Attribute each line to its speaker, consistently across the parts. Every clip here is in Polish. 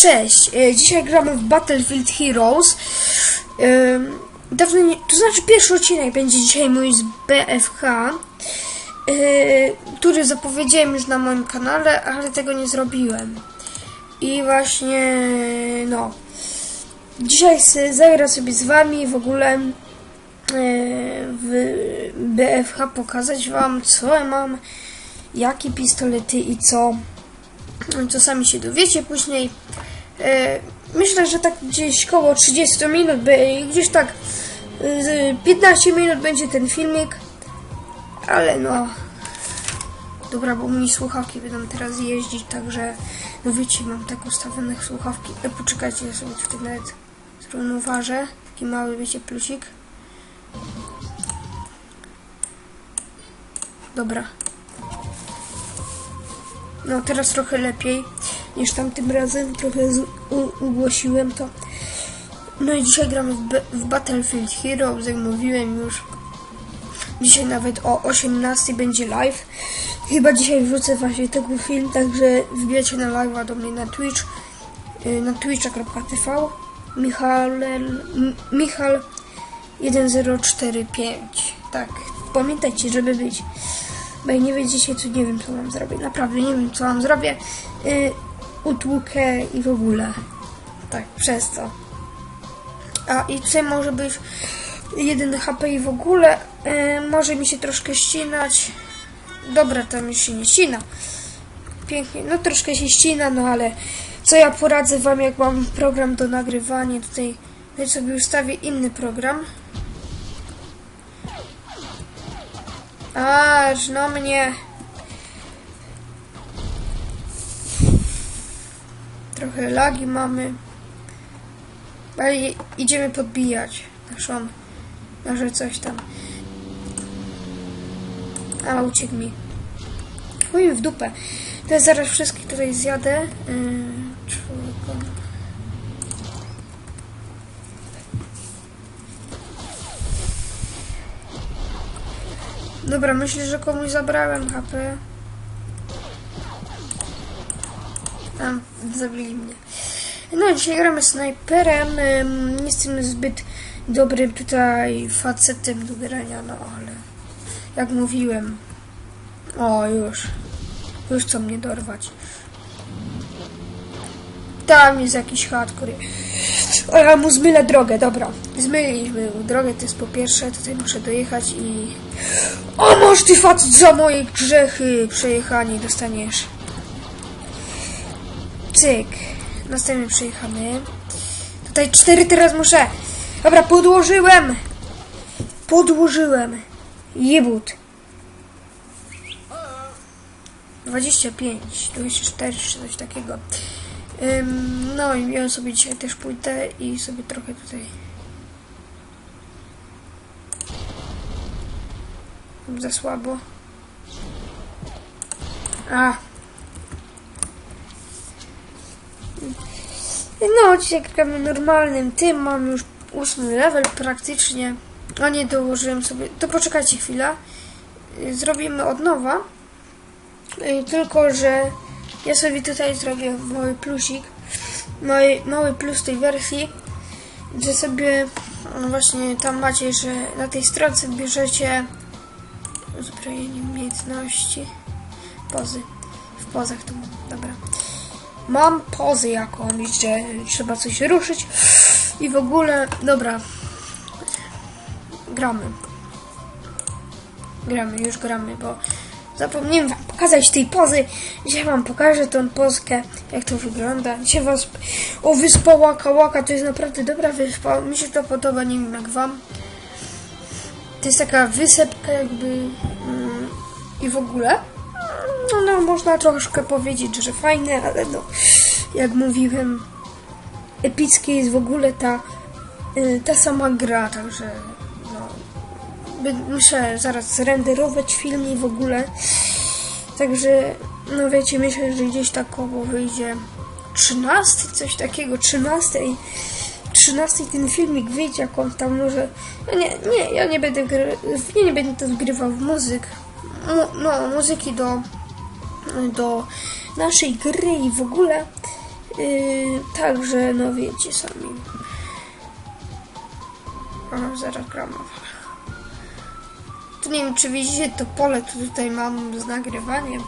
Speaker 1: Cześć, e, dzisiaj gramy w Battlefield Heroes. Dawno nie, to znaczy pierwszy odcinek będzie dzisiaj mój z BFH, e, który zapowiedziałem już na moim kanale, ale tego nie zrobiłem. I właśnie, no, dzisiaj chcę zagrać sobie z wami w ogóle e, w BFH, pokazać wam co ja mam, jakie pistolety i co. Co sami się dowiecie później. E, Myślę, że tak gdzieś koło 30 minut, gdzieś tak e, z 15 minut będzie ten filmik. Ale no. Dobra, bo mi słuchawki będą teraz jeździć, także no wiecie, mam tak ustawione słuchawki. E, poczekajcie, ja sobie tutaj nawet zrównoważę. Taki mały, wiecie, plusik. Dobra. No teraz trochę lepiej niż tamtym razem. Trochę ugłosiłem to. No i dzisiaj gramy w, w Battlefield Heroes, jak mówiłem już. Dzisiaj nawet o 18 będzie live. Chyba dzisiaj wrzucę właśnie tego film, także wbijajcie na live'a do mnie na Twitch. y, Na twitcha.tv Michal, Michal 1045. Tak, pamiętajcie, żeby być. Bo nie wiedziecie, to nie wiem, co mam zrobić. Naprawdę nie wiem, co mam zrobię. Yy, utłukę i w ogóle. Tak, przez to. A i tutaj może być jeden HP i w ogóle. Yy, może mi się troszkę ścinać. Dobra, tam już się nie ścina. Pięknie. No troszkę się ścina, no ale co ja poradzę wam, jak mam program do nagrywania. Tutaj ja sobie ustawię inny program. Aż no mnie. Trochę lagi mamy. Ale idziemy podbijać naszą. Może coś tam. A uciekł mi. Chuj w dupę. To ja zaraz wszystkich tutaj zjadę. Yy. Dobra, myślę, że komuś zabrałem HP. Tam, zabili mnie. No, dzisiaj gramy snajperem. Nie jestem zbyt dobrym tutaj facetem do grania, no ale jak mówiłem. O, już. Już co mnie dorwać. Tam jest jakiś hardcore. O, ja mu zmylę drogę, dobra. Zmyliliśmy drogę, to jest po pierwsze. Tutaj muszę dojechać i... O, masz ty facet za moje grzechy przejechanie dostaniesz. Cyk. Następny przejechany. Tutaj cztery teraz muszę. Dobra, podłożyłem. Podłożyłem. Jebut. 25, 24 czy coś takiego. Ym, no i ja sobie dzisiaj też pójdę i sobie trochę tutaj za słabo. A. No, dzisiaj gramy normalnym tym, mam już ósmy level praktycznie. A nie dołożyłem sobie. To poczekajcie chwilę. Y, Zrobimy od nowa. Y, Tylko, że ja sobie tutaj zrobię mały plusik. Mały, mały plus tej wersji, że sobie właśnie tam macie, że na tej stronce bierzecie uzbrojenie umiejętności. Pozy. W pozach to mam. Dobra. Mam pozę jakąś, że trzeba coś ruszyć i w ogóle, dobra. Gramy. Gramy, już gramy, bo zapomniałem wam pokazać tej pozy. Dzisiaj wam pokażę tą pozkę, jak to wygląda. Dzisiaj was... O, wyspa Łaka Łaka, to jest naprawdę dobra wyspa. Mi się to podoba, nie wiem jak wam. To jest taka wysepka jakby mm, i w ogóle. No, no, można troszkę powiedzieć, że fajne, ale no, jak mówiłem, epickie jest w ogóle ta, y, ta sama gra, także no, muszę zaraz renderować film i w ogóle. Także, no wiecie, myślę, że gdzieś tak koło wyjdzie 13, coś takiego, 13. 13 ten filmik wyjdzie, jak on tam może. No nie, nie, ja nie będę gry, ja nie będę to wgrywał w muzyk. Mu, no, muzyki do, do naszej gry i w ogóle. Yy, także, no wiecie sami. O, zaraz gramowa. Tu nie wiem, czy widzicie to pole, co tutaj mam z nagrywaniem.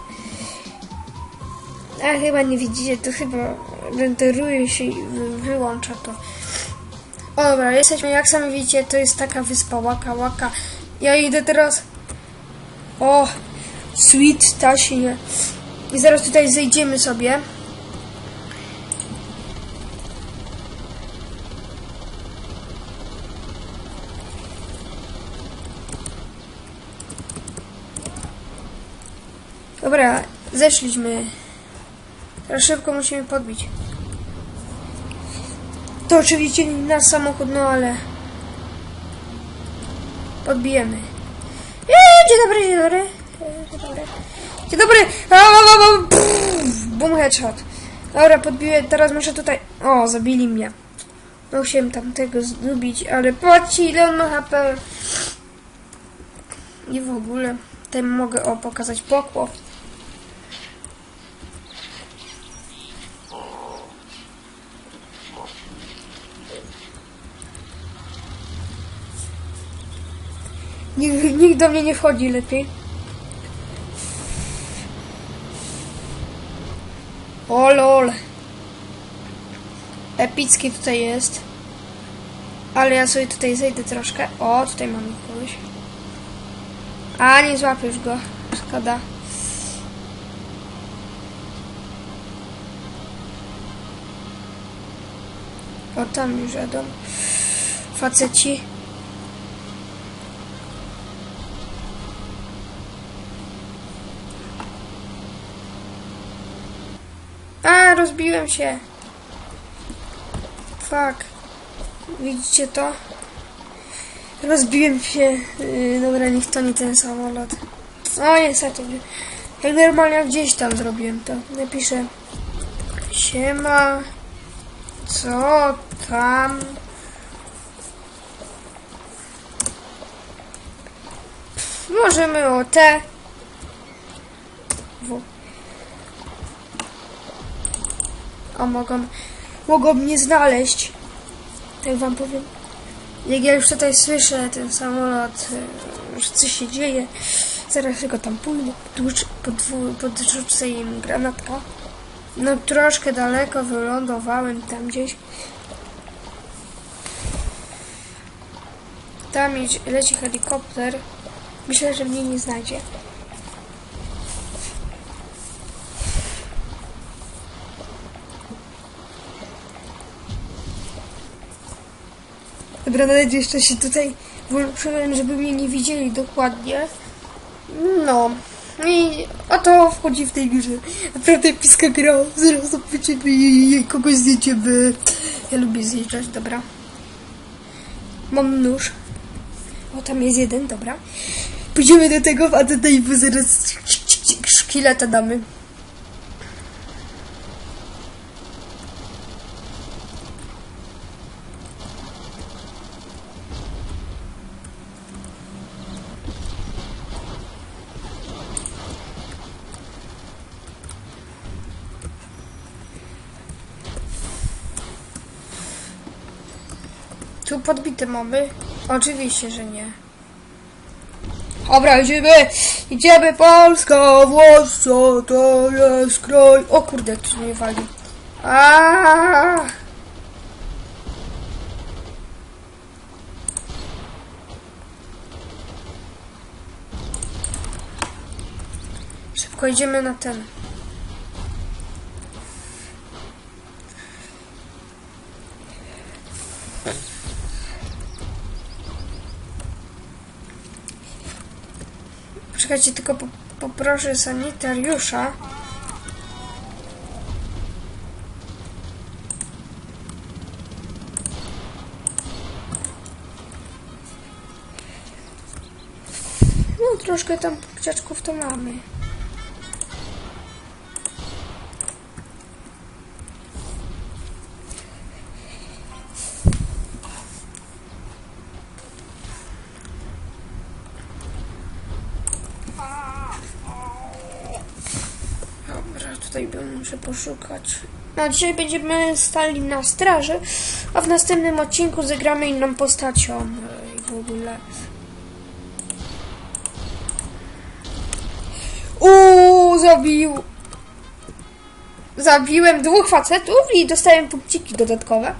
Speaker 1: A chyba nie widzicie, to chyba renderuje się i wy- wyłącza to. O dobra, jesteśmy, jak sami widzicie, to jest taka wyspa Łaka Łaka. Ja idę teraz... O, sweet Tasinie. I zaraz tutaj zejdziemy sobie. Dobra, zeszliśmy. Teraz szybko musimy podbić. To oczywiście nie nasz samochód, no ale... Podbijemy. Eee, dzień dobry, dzień dobry. Dzień dobry. Boom headshot. Dobra, podbiję. Teraz muszę tutaj... O, zabili mnie. No chciałem tamtego zgubić, ale patrzcie ile on ma HP. I w ogóle. Tutaj mogę o pokazać pokłop. Nikt, nikt do mnie nie wchodzi lepiej. O lol. Epicki tutaj jest. Ale ja sobie tutaj zejdę troszkę. O, tutaj mamy kogoś. A, nie złapiesz go. Szkoda. O, tam już jadą. Faceci. A, rozbiłem się. Fuck. Widzicie to? Rozbiłem się. Yy, dobra, niech to nie ten samolot. O, niestety. Jak normalnie gdzieś tam zrobiłem to. Napiszę. Siema. Co tam? Możemy o te. A mogą, mogą mnie znaleźć. Tak wam powiem. Jak ja już tutaj słyszę ten samolot, e, że coś się dzieje, zaraz tylko tam pójdę, podrzucę im granatka. No troszkę daleko wylądowałem tam gdzieś. Tam leci helikopter. Myślę, że mnie nie znajdzie. Dobra, jeszcze się tutaj włączyłem, żeby mnie nie widzieli dokładnie. No. I oto wchodzi w tej grze. Naprawdę piska gra. Zaraz zobaczymy jej kogoś zjedziemy. Ja lubię zjeżdżać, dobra. Mam nóż. O, tam jest jeden, dobra. Pójdziemy do tego, a tutaj bo zaraz szkieleta damy. Podbite mamy? Oczywiście, że nie. Dobra, idziemy! Idziemy Polska, Włoszcza, to jest kraj. O kurde, tu mnie wali. Szybko idziemy na ten. Czekajcie, tylko po, poproszę sanitariusza. No, troszkę tam kciaczków to mamy. Dobra, tutaj bym muszę poszukać. No, dzisiaj będziemy stali na straży, a w następnym odcinku zagramy inną postacią e, i w ogóle. Uuu, zabił. Zabiłem dwóch facetów i dostałem punkciki dodatkowe.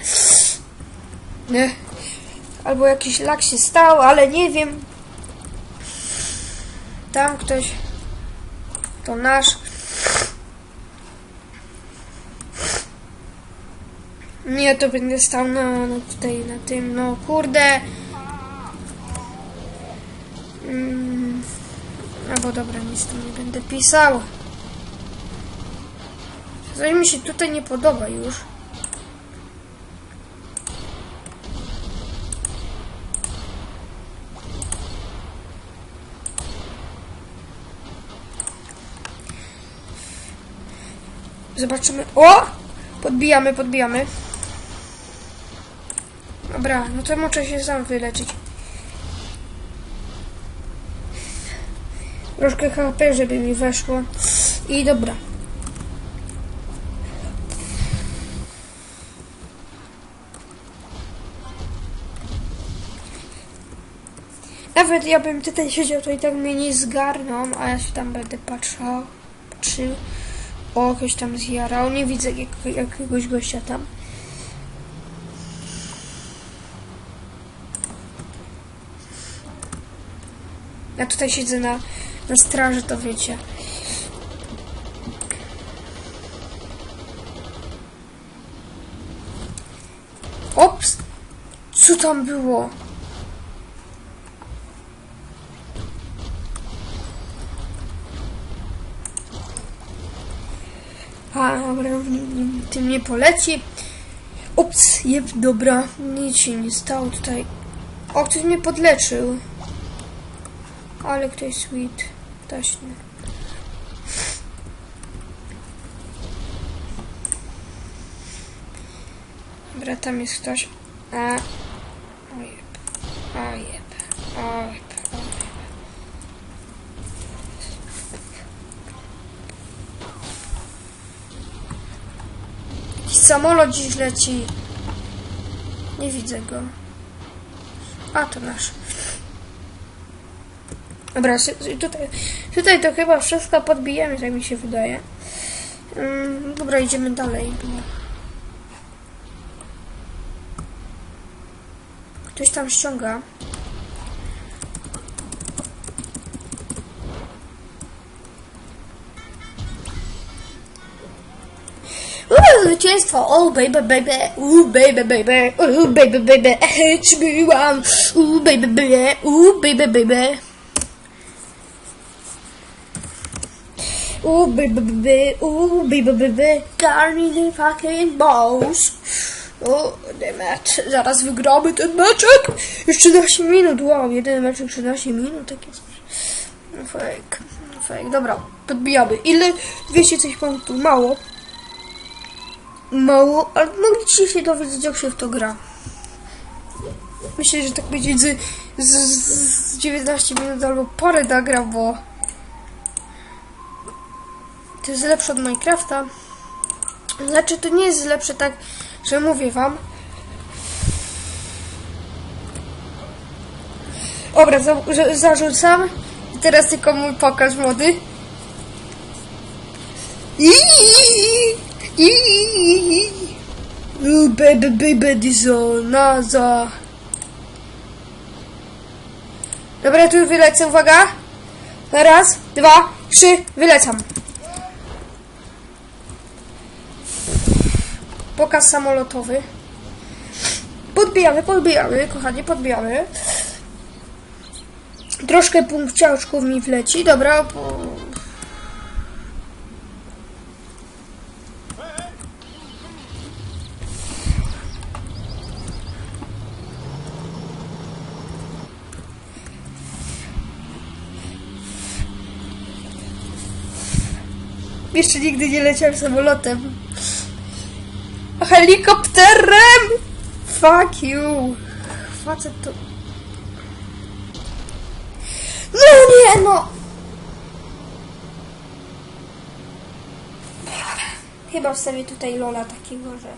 Speaker 1: Nie. Albo jakiś lak się stał, ale nie wiem. Tam ktoś. To nasz. Nie, to będę stał na, na tutaj, na tym, no kurde. Mm, albo dobra, nic tu nie będę pisał. Coś mi się tutaj nie podoba już. Zobaczymy. O! Podbijamy, podbijamy. Dobra, no to muszę się sam wyleczyć. Troszkę HP, żeby mi weszło. I dobra. Nawet ja bym tutaj siedział, to i tak mnie nie zgarną, a ja się tam będę patrzał. Czy o, ktoś tam zjarał. Nie widzę jak, jakiegoś gościa tam. Ja tutaj siedzę na, na straży, to wiecie. Ops! Co tam było? A, dobra, tym nie poleci. Ups, jeb, dobra, nic się nie stało tutaj. O, ktoś mnie podleczył. Ale ktoś sweet. Taśnie. Dobra, tam jest ktoś. A, o jeb, o jeb, o jeb, o jeb. Jakiś samolot dziś leci. Nie widzę go. A, to nasz. Dobra, tutaj, tutaj to chyba wszystko podbijemy, tak mi się wydaje. Mm, dobra, idziemy dalej. Ktoś tam ściąga. Zwycięstwo! Oh baby baby, uuu baby baby, uuu baby baby, ćmiłam, uuu baby baby, uuu baby baby. Ooh, baby, baby, ooh, baby, baby, got me the fucking balls. O, demet, zaraz wygramy ten meczek. Już 13 minut, wow, jeden meczek 13 minut, takie coś. No fake, no fake, dobra, podbijamy. Ile? 200 coś punktów, mało. Mało, ale mogliście się dowiedzieć, jak się w to gra. Myślę, że tak będzie z, z, z 19 minut albo parę nagra, bo to jest lepsze od Minecrafta. Znaczy, to nie jest lepsze tak, że mówię wam. Dobra, za, za, zarzucam. I teraz tylko mój pokaz młody. Ooh, baby, baby, dizo, naza. Dobra, tu wylecę, uwaga. Raz, dwa, trzy, wylecam. Pokaz samolotowy. Podbijamy, podbijamy, kochani, podbijamy. Troszkę punkciaczków mi wleci, dobra. Po... Jeszcze nigdy nie leciałem samolotem. Helikopterem! Fuck you! Facet to... No nie, no! Chyba wstawię tutaj Lola takiego, że...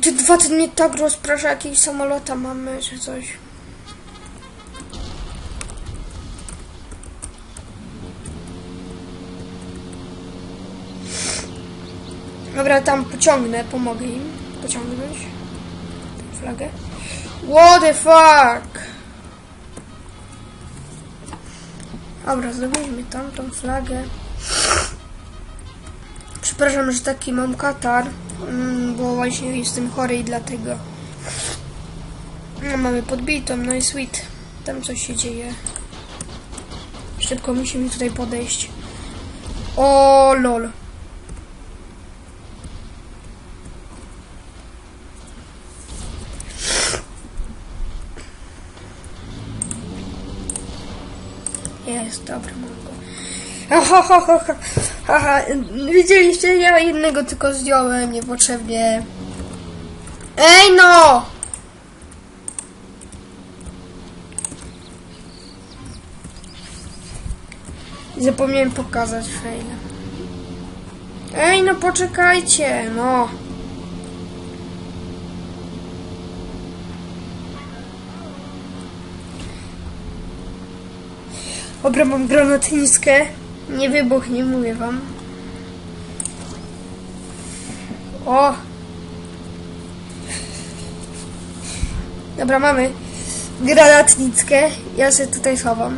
Speaker 1: Ty dwa mnie tak rozprasza, jakieś samolota mamy, czy coś. Dobra, tam pociągnę, pomogę im pociągnąć flagę. What the fuck? Dobra, zrobiliśmy tamtą flagę. Przepraszam, że taki mam katar, mm, bo właśnie jestem chory i dlatego. No, mamy podbitą, no i sweet. Tam coś się dzieje. Szybko musimy tutaj podejść. O lol. Jest, dobra, mam go. Aha, ha, ha, ha, ha, ha. Widzieliście, ja jednego tylko zdjąłem niepotrzebnie. Ej no! Zapomniałem pokazać faila. Ej no poczekajcie, no. Dobra, mam granatnickę. Nie wybuchnie, mówię wam. O! Dobra, mamy granatnickę. Ja się tutaj schowam.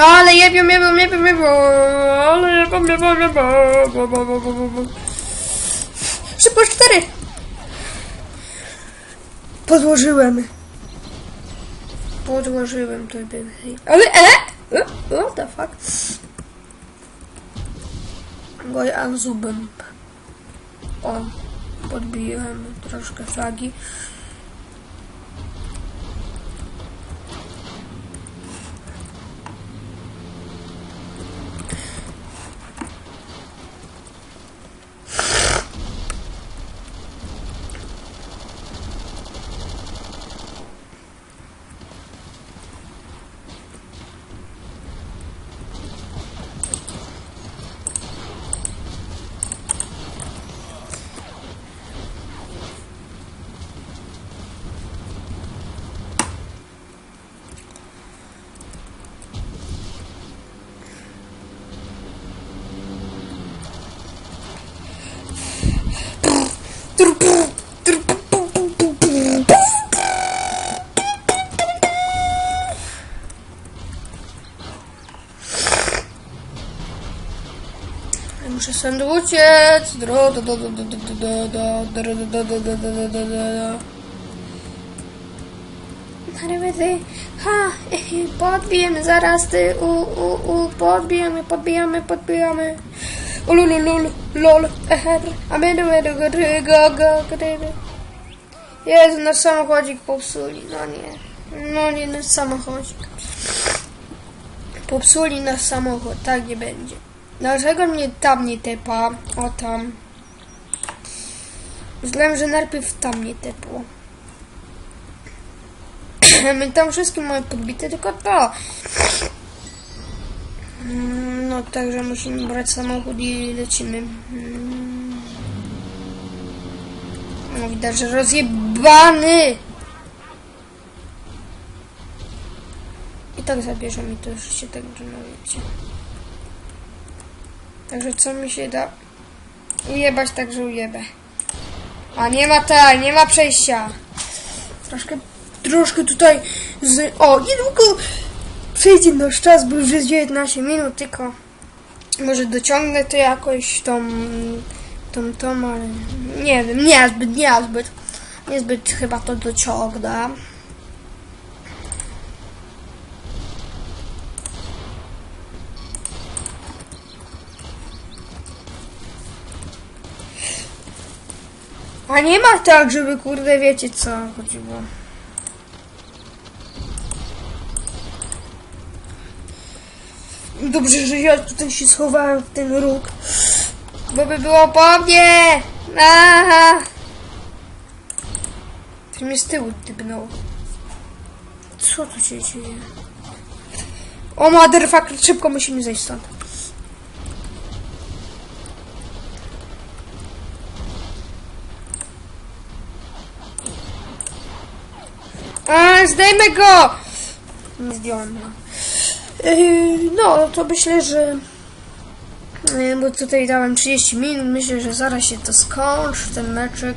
Speaker 1: Ale jebią, jebią, jebią, jebią, ale jebią, jebią, jebią. Szybko, cztery! Podłożyłem. Podłożyłem to by. Ale e? E? What the fuck? Goj zubem. O, podbiłem troszkę flagi. Do, do. Narywedy. Ha, podbijemy zaraz ty, u, u, u, podbijamy, podbijamy, podbijamy. Ulululul, lol, eher, a my do go, go, go, go, Jezu, nasz samochodzik popsuli, no nie. No nie, nasz samochodzik. Popsuli nasz samochód, tak nie będzie. Dlaczego mnie tam nie tepa? O tam. Myślałem, że najpierw tam nie tepło. My tam wszystkie mamy podbite, tylko to. Mm, No, także musimy brać samochód i lecimy. Mm. No, widać, że rozjebany! I tak zabierze mi to się tak, że no wiecie. Także co mi się da ujebać, także ujebę. A nie ma tak, nie ma przejścia. Troszkę, troszkę tutaj z... O, niedługo przejdzie nasz czas, bo już jest 19 minut, tylko może dociągnę to jakoś tą, tą, tą, ale nie wiem, nie zbyt, nie zbyt, niezbyt chyba to dociągnę. A nie ma tak, żeby kurde wiecie co chodziło. Dobrze, że ja tutaj się schowałem w ten róg. Bo by było po mnie! Aha! I mnie z tyłu typnął. Co tu się dzieje? O motherfucker, szybko musimy zejść stąd. Zdejmę go! Nie zdjąłem go. No, to myślę, że... Yy, bo tutaj dałem 30 minut, myślę, że zaraz się to skończy, ten meczek.